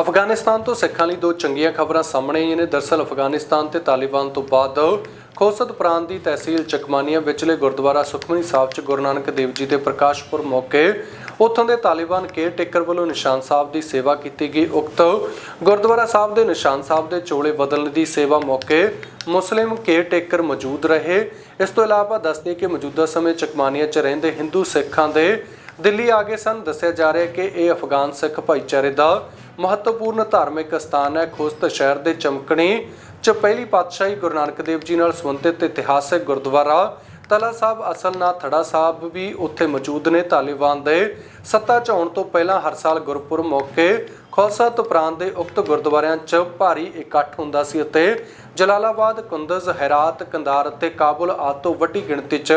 ਅਫਗਾਨਿਸਤਾਨ ਤੋਂ ਸਿੱਖਾਂ ਲਈ ਦੋ ਚੰਗੀਆਂ ਖਬਰਾਂ ਸਾਹਮਣੇ ਆਈਆਂ ਨੇ। ਦਰਸਲ ਅਫਗਾਨਿਸਤਾਨ ਤੇ ਤਾਲਿਬਾਨ ਤੋਂ ਬਾਅਦ ਖੋਸਤ ਪ੍ਰਾਂਤ ਦੀ ਤਹਿਸੀਲ ਚਕਮਾਨੀਆ ਵਿਚਲੇ ਗੁਰਦੁਆਰਾ ਸੁਖਮਨੀ ਸਾਹਿਬ 'ਚ ਗੁਰੂ ਨਾਨਕ ਦੇਵ ਜੀ ਦੇ ਪ੍ਰਕਾਸ਼ਪੁਰ ਮੌਕੇ ਉੱਥੋਂ ਦੇ ਤਾਲਿਬਾਨ ਕੇਅਰ ਟੇਕਰ ਵੱਲੋਂ ਨਿਸ਼ਾਨ ਸਾਹਿਬ ਦੀ ਸੇਵਾ ਕੀਤੀ ਗਈ। ਉਕਤ ਗੁਰਦੁਆਰਾ ਸਾਹਿਬ ਦੇ ਨਿਸ਼ਾਨ ਸਾਹਿਬ ਦੇ ਚੋਲੇ ਬਦਲਣ ਦੀ ਸੇਵਾ ਮੌਕੇ ਮੁਸਲਿਮ ਕੇਅਰ ਟੇਕਰ ਮੌਜੂਦ ਰਹੇ। ਇਸ ਤੋਂ ਇਲਾਵਾ ਦੱਸਦੇ ਕਿ ਮੌਜੂਦਾ ਸਮੇਂ ਚਕਮਾਨੀਆ 'ਚ ਰਹਿੰਦੇ ਹਿੰਦੂ ਸਿੱਖਾਂ ਦੇ ਦਿੱਲੀ ਆ ਗਏ ਸਨ। ਦੱਸਿਆ ਜਾ ਰਿਹਾ ਕਿ ਇਹ ਅਫਗਾਨ ਸਿੱਖ ਭਾਈਚਾਰੇ ਦਾ ਮਹੱਤਵਪੂਰਨ ਧਾਰਮਿਕ ਸਥਾਨ ਹੈ ਖੋਸਤ ਸ਼ਹਿਰ ਦੇ ਚਮਕਣੀ, ਚ ਪਹਿਲੀ ਪਾਤਸ਼ਾਹੀ ਗੁਰੂ ਨਾਨਕ ਦੇਵ ਜੀ ਨਾਲ ਸੰਬੰਧਿਤ ਇਤਿਹਾਸਕ ਗੁਰਦੁਆਰਾ। ਤਲਾ ਸਾਹਿਬ ਅਸਲ ਨਾਂ ਥੜਾ ਸਾਹਿਬ ਵੀ ਉੱਥੇ ਮੌਜੂਦ ਨੇ ਤਾਲਿਬਾਨ ਦੇ। ਸੱਤਾ 'ਚ ਆਉਣ ਤੋਂ ਪਹਿਲਾਂ ਹਰ ਸਾਲ ਗੁਰਪੁਰਬ ਮੌਕੇ ਖਾਲਸਾ ਪ੍ਰਾਂਤ ਦੇ ਉਕਤ ਗੁਰਦੁਆਰਿਆਂ 'ਚ ਭਾਰੀ ਇਕੱਠ ਹੁੰਦਾ ਸੀ ਅਤੇ ਜਲਾਲਾਬਾਦ, ਕੁੰਦਜ਼, ਹੈਰਾਤ, ਕੰਧਾਰ ਅਤੇ ਕਾਬੁਲ ਆਦਿ ਤੋਂ ਵੱਡੀ ਗਿਣਤੀ 'ਚ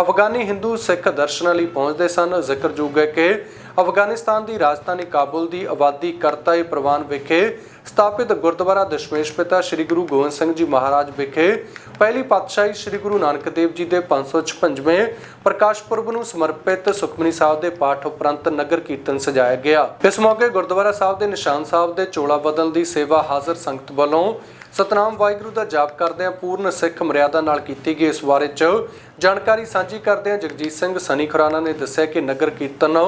ਅਫਗਾਨੀ ਹਿੰਦੂ ਸਿੱਖ ਦਰਸ਼ਨਾਂ ਲਈ ਪਹੁੰਚਦੇ ਸਨ। ਜ਼ਿਕਰਯੋਗ ਹੈ ਕਿ ਅਫਗਾਨਿਸਤਾਨ ਦੀ ਰਾਜਧਾਨੀ ਕਾਬੁਲ ਦੀ ਆਬਾਦੀ ਕਰਤਾ ਇਹ ਪ੍ਰਵਾਨ ਵਿਖੇ ਸਥਾਪਿਤ ਗੁਰਦੁਆਰਾ ਦਸ਼ਮੇਸ਼ ਪਿਤਾ ਸ੍ਰੀ ਗੁਰੂ ਗੋਬਿੰਦ ਸਿੰਘ ਜੀ ਮਹਾਰਾਜ ਵਿਖੇ ਪਹਿਲੀ ਪਾਤਸ਼ਾਹੀ ਸ੍ਰੀ ਗੁਰੂ ਨਾਨਕ ਦੇਵ ਜੀ ਦੇ 556ਵੇਂ ਪ੍ਰਕਾਸ਼ ਪੁਰਬ ਨੂੰ ਸਮਰਪਿਤ ਸੁਖਮਨੀ ਸਾਹਿਬ ਦੇ ਪਾਠ ਉਪਰੰਤ ਨਗਰ ਕੀਰਤਨ ਸਜਾਇਆ ਗਿਆ। ਇਸ ਮੌਕੇ ਗੁਰਦੁਆਰਾ ਸਾਹਿਬ ਦੇ ਨਿਸ਼ਾਨ ਸਾਹਿਬ ਦੇ ਚੋਲਾ ਬਦਲ ਦੀ ਸੇਵਾ ਹਾਜ਼ਰ ਸੰਗਤ ਵੱਲੋਂ ਸਤਨਾਮ ਵਾਹਿਗੁਰੂ ਦਾ ਜਾਪ ਕਰਦਿਆਂ ਪੂਰਨ ਸਿੱਖ ਮਰਿਆਦਾ ਨਾਲ ਕੀਤੀ ਗਈ ਇਸ ਬਾਰੇ ਚ ਜਾਣਕਾਰੀ ਸਾਂਝੀ ਕਰਦਿਆਂ ਜਗਜੀਤ ਸਿੰਘ ਸਨੀ ਖੁਰਾਨਾ ਨੇ ਦੱਸਿਆ ਕਿ ਨਗਰ ਕੀਰਤਨ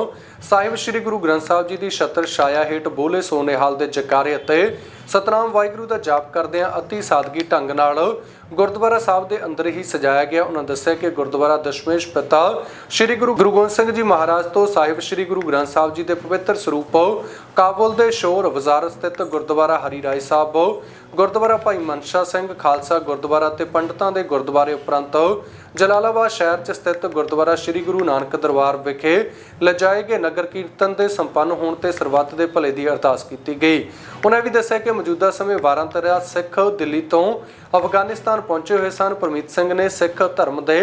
ਸਾਹਿਬ ਸ੍ਰੀ ਗੁਰੂ ਗ੍ਰੰਥ ਸਾਹਿਬ ਜੀ ਦੀ ਛਤਰ ਛਾਇਆ ਹੇਠ ਬੋਲੇ ਸੋਨੇਹਾਲ ਦੇ ਜਕਾਰੇ ਅਤੇ ਸਤਨਾਮ ਵਾਹਿਗੁਰੂ ਦਾ ਜਾਪ ਕਰਦਿਆਂ ਅਤੀ ਸਾਦਗੀ ਢੰਗ ਨਾਲ ਗੁਰਦੁਆਰਾ ਸਾਹਿਬ ਦੇ ਅੰਦਰ ਹੀ ਸਜਾਇਆ ਗਿਆ। ਉਹਨਾਂ ਦੱਸਿਆ ਕਿ ਗੁਰਦੁਆਰਾ ਦਸ਼ਮੇਸ਼ ਪਿਤਾ ਸ੍ਰੀ ਗੁਰੂ ਗੁਰੂ ਗੋਬਿੰਦ ਸਿੰਘ ਜੀ ਮਹਾਰਾਜ ਤੋਂ ਸਾਹਿਬ ਸ੍ਰੀ ਗੁਰੂ ਗ੍ਰੰਥ ਸਾਹਿਬ ਜੀ ਦੇ ਪਵਿੱਤਰ ਸਰੂਪ ਕਾਬੁਲ ਦੇ ਸ਼ੋਰ ਬਾਜ਼ਾਰ ਸਥਿਤ ਗੁਰਦੁਆਰਾ ਹਰੀ ਰਾਏ ਸਾਹਿਬ, ਗੁਰਦੁਆਰਾ ਭਾਈ ਮਨਸ਼ਾ ਸਿੰਘ ਖਾਲਸਾ ਗੁਰਦੁਆਰਾ ਤੇ ਪੰਡਤਾਂ ਦੇ ਗੁਰਦੁਆਰੇ ਉਪਰੰਤ ਜਲਾਲਾਬਾਦ ਸ਼ਹਿਰ 'ਚ ਸਥਿਤ ਗੁਰਦੁਆਰਾ ਸ੍ਰੀ ਗੁਰੂ ਨਾਨਕ ਦਰਬਾਰ ਵਿਖੇ ਲਜਾਏ ਗਏ ਨਗਰ ਕੀਰਤਨ ਦੇ ਸੰਪੰਨ ਹੋਣ ਤੇ ਸਰਬੱਤ ਦੇ ਭਲੇ ਦੀ ਅਰਦਾਸ ਕੀਤੀ ਗਈ। ਉਹਨਾਂ ਵੀ ਦੱਸਿਆ ਕਿ ਮੌਜੂਦਾ ਸਮੇਂ 12 ਸਿੱਖ ਦਿੱਲੀ ਤੋਂ ਅਫਗਾਨਿਸਤਾਨ ਪਹੁੰਚੇ ਹੋਏ ਸਨ। ਪਰਮੀਤ ਸਿੰਘ ਨੇ ਸਿੱਖ ਧਰਮ ਦੇ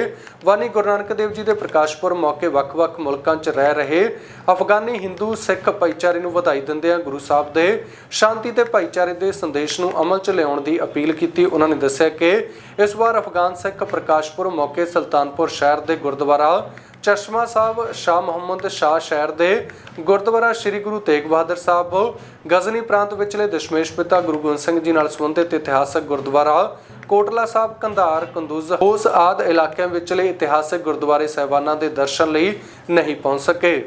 ਵਾਨੀ ਗੁਰੂ ਨਾਨਕ ਦੇਵ ਜੀ ਦੇ ਪ੍ਰਕਾਸ਼ਪੁਰ ਮੌਕੇ ਵੱਖ-ਵੱਖ ਮੁਲਕਾਂ 'ਚ ਰਹਿ ਰਹੇ ਅਫਗਾਨੀ ਹਿੰਦੂ ਸਿੱਖ ਭਾਈਚਾਰੇ ਨੂੰ ਵਧਾਈ ਦਿੰਦਿਆਂ ਗੁਰੂ ਸਾਹਿਬ ਦੇ ਸ਼ਾਂਤੀ ਤੇ ਭਾਈਚਾਰੇ ਦੇ ਸੰਦੇਸ਼ ਨੂੰ ਅਮਲ 'ਚ ਲਿਆਉਣ ਦੀ ਅਪੀਲ ਕੀਤੀ। ਉਹਨਾਂ ਨੇ ਦੱਸਿਆ ਕਿ ਇਸ ਵਾਰ ਅਫਗਾਨ ਸਿੱਖ ਪ੍ਰਕਾਸ਼ਪੁਰ ਮੌਕੇ ਸੁਲਤਾਨਪੁਰ ਸ਼ਹਿਰ ਦੇ ਗੁਰਦੁਆਰਾ ਚਸ਼ਮਾ ਸਾਹਿਬ, ਸ਼ਾਹ ਮੁਹੰਮਦ ਸ਼ਾਹ ਸ਼ਹਿਰ ਦੇ ਗੁਰਦੁਆਰਾ ਸ੍ਰੀ ਗੁਰੂ ਤੇਗ ਬਹਾਦਰ ਸਾਹਿਬ, ਗਜ਼ਨੀ ਪ੍ਰਾਂਤ ਵਿਚਲੇ ਦਸ਼ਮੇਸ਼ ਪਿਤਾ ਗੁਰੂ ਗੋਬਿੰਦ ਸਿੰਘ ਜੀ ਨਾਲ ਸੰਬੰਧਿਤ ਇਤਿਹਾਸਕ ਗੁਰਦੁਆਰਾ ਕੋਟਲਾ ਸਾਹਿਬ, ਕੰਧਾਰ, ਕੰਦੂਜ਼ ਹੋਸ ਆਦ ਇਲਾਕਿਆਂ ਵਿਚਲੇ ਇਤਿਹਾਸਕ ਗੁਰਦੁਆਰੇ ਸਹਿਬਾਨਾਂ ਦੇ ਦਰਸ਼ਨ ਲਈ ਨਹੀਂ ਪਹੁੰਚ ਸਕੇ।